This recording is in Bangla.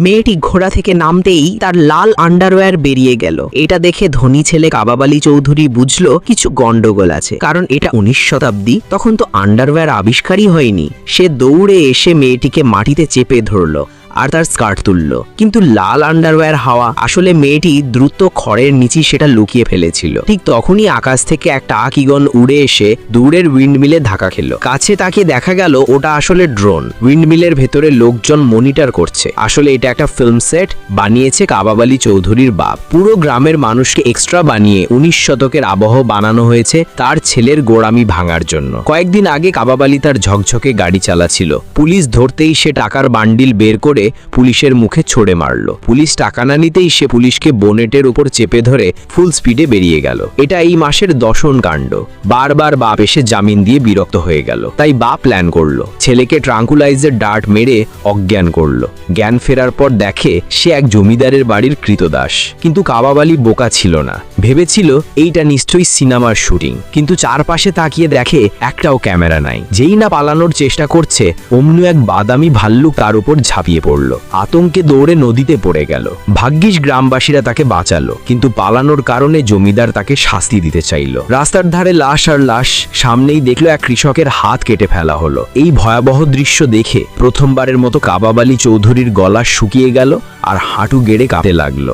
মেয়েটি ঘোড়া থেকে নামতেই তার লাল আন্ডারওয়্যার বেরিয়ে গেল। এটা দেখে ধনী ছেলে কাবাবালি চৌধুরী বুঝল কিছু গন্ডগোল আছে, কারণ এটা উনিশ শতাব্দী, তখন তো আন্ডারওয়্যার আবিষ্কারই হয়নি। সে দৌড়ে এসে মেয়েটিকে মাটিতে চেপে ধরলো। আর তার স্কার্ট তুলল। কিন্তু লাল আন্ডারওয়্যার হাওয়া আসলে মেয়েটি দ্রুত খড়ের নিচে সেটা লুকিয়ে ফেলেছিল। ঠিক তখনই আকাশ থেকে একটা আকিগন উড়ে এসে দূরের উইন্ডমিলে ধাক্কা খেলো। কাছে তাকে দেখা গেল, ওটা আসলে ড্রোন। উইন্ডমিলের ভেতরে লোকজন মনিটর করছে। আসলে এটা একটা ফিল্ম সেট বানিয়েছে কাবাবালি চৌধুরীর বাপ। পুরো গ্রামের মানুষকে এক্সট্রা বানিয়ে উনিশ শতকের আবহ বানানো হয়েছে তার ছেলের গোড়ামি ভাঙার জন্য। কয়েকদিন আগে কাবাবালি তার ঝকঝকে গাড়ি চালাছিল পুলিশ ধরতেই সে টাকার বান্ডিল বের করে পুলিশের মুখে ছড়ে মারল। পুলিশ টাকা না নিতেই সে পুলিশকে বোনেটের উপর চেপে ধরে ফুল স্পিডে বেরিয়ে গেল। এটা এই মাসের দশন কাণ্ড। বারবার বাপ এসে জামিন দিয়ে বিরক্ত হয়ে গেল। তাই বাপ প্ল্যান করল। ছেলেকে ট্রাঙ্কুলাইজের ডার্ট মেরে অজ্ঞান করল। জ্ঞান ফেরার পর দেখে সে এক জমিদারের বাড়ির কৃতদাস। কিন্তু কাবাবালি বোকা ছিল না। ভেবেছিল এইটা নিশ্চয়ই সিনেমার শুটিং। কিন্তু চারপাশে তাকিয়ে দেখে একটাও ক্যামেরা নাই। যেই না পালানোর চেষ্টা করছে, অমনু এক বাদামি ভাল্লুক তার উপর ঝাঁপিয়ে পড়ল। আতঙ্কে দৌড়ে নদীতে পড়ে গেল। ভাগ্যিস গ্রামবাসীরা তাকে বাঁচালো, কিন্তু পালানোর কারণে জমিদার তাকে শাস্তি দিতে চাইল। রাস্তার ধারে লাশ আর লাশ সামনেই দেখল এক কৃষকের হাত কেটে ফেলা হলো। এই ভয়াবহ দৃশ্য দেখে প্রথমবারের মতো কাবাবালি চৌধুরীর গলা শুকিয়ে গেল আর হাঁটু গেড়ে কাঁপতে লাগল।